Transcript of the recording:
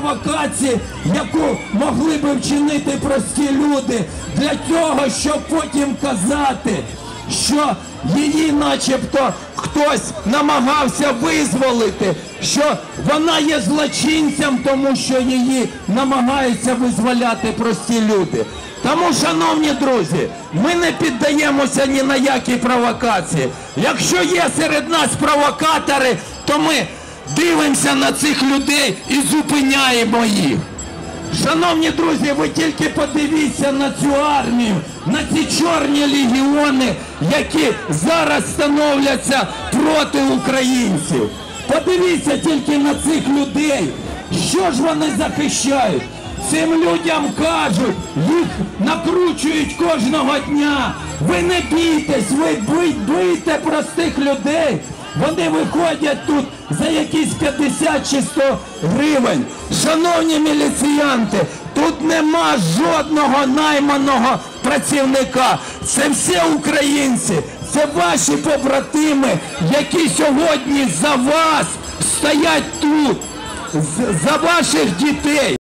провокації, яку могли би вчинити прості люди, для того, щоб потім казати, що її начебто хтось намагався визволити, що вона є злочинцем, тому що її намагаються визволяти прості люди. Тому, шановні друзі, ми не піддаємося ні на які провокації. Якщо є серед нас провокатори, то ми дивимося на цих людей і зупиняємо їх. Шановні друзі, ви тільки подивіться на цю армію, на ці чорні легіони, які зараз становляться проти українців. Подивіться тільки на цих людей. Що ж вони захищають? Цим людям кажуть, їх накручують кожного дня. Ви не бійтесь, ви бий- бийте простих людей. Вони виходять тут за якісь 50 чи 100 гривень. Шановні міліціянти, тут нема жодного найманого працівника. Це всі українці, це ваші побратими, які сьогодні за вас стоять тут, за ваших дітей.